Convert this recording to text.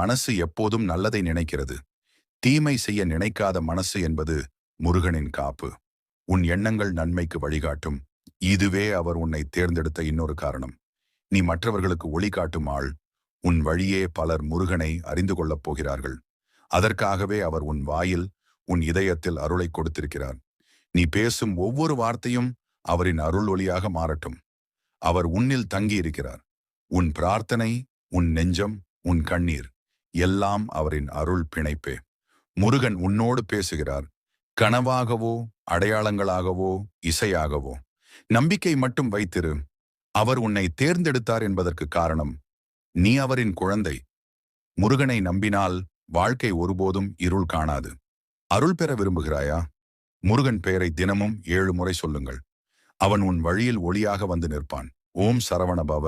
மனசு எப்போதும் நல்லதை நினைக்கிறது. தீமை செய்ய நினைக்காத மனசு என்பது முருகனின் காப்பு. உன் எண்ணங்கள் நன்மைக்கு வழிகாட்டும். இதுவே அவர் உன்னை தேர்ந்தெடுத்த இன்னொரு காரணம். நீ மற்றவர்களுக்கு ஒளி காட்டும் ஆள். உன் வழியே பலர் முருகனை அறிந்து கொள்ளப் போகிறார்கள். அதற்காகவே அவர் உன் வாயில் உன் இதயத்தில் அருளை கொடுத்திருக்கிறார். நீ பேசும் ஒவ்வொரு வார்த்தையும் அவரின் அருள் ஒளியாக மாறட்டும். அவர் உன்னில் தங்கி இருக்கிறார் உன் பிரார்த்தனை உன் நெஞ்சம் உன் கண்ணீர். எல்லாம் அவரின் அருள் பிணைப்பே. முருகன் உன்னோடு பேசுகிறார். கனவாகவோ அடையாளங்களாகவோ இசையாகவோ. நம்பிக்கை மட்டும் வைத்திரு. அவர் உன்னை தேர்ந்தெடுத்தார் என்பதற்கு காரணம் நீ அவரின் குழந்தை. முருகனை நம்பினால் வாழ்க்கை ஒருபோதும் இருள் காணாது. அருள் பெற விரும்புகிறாயா? முருகன் பெயரை தினமும் ஏழு முறை சொல்லுங்கள். அவன் உன் வழியில் ஒளியாக வந்து நிற்பான். ஓம் சரவண பவ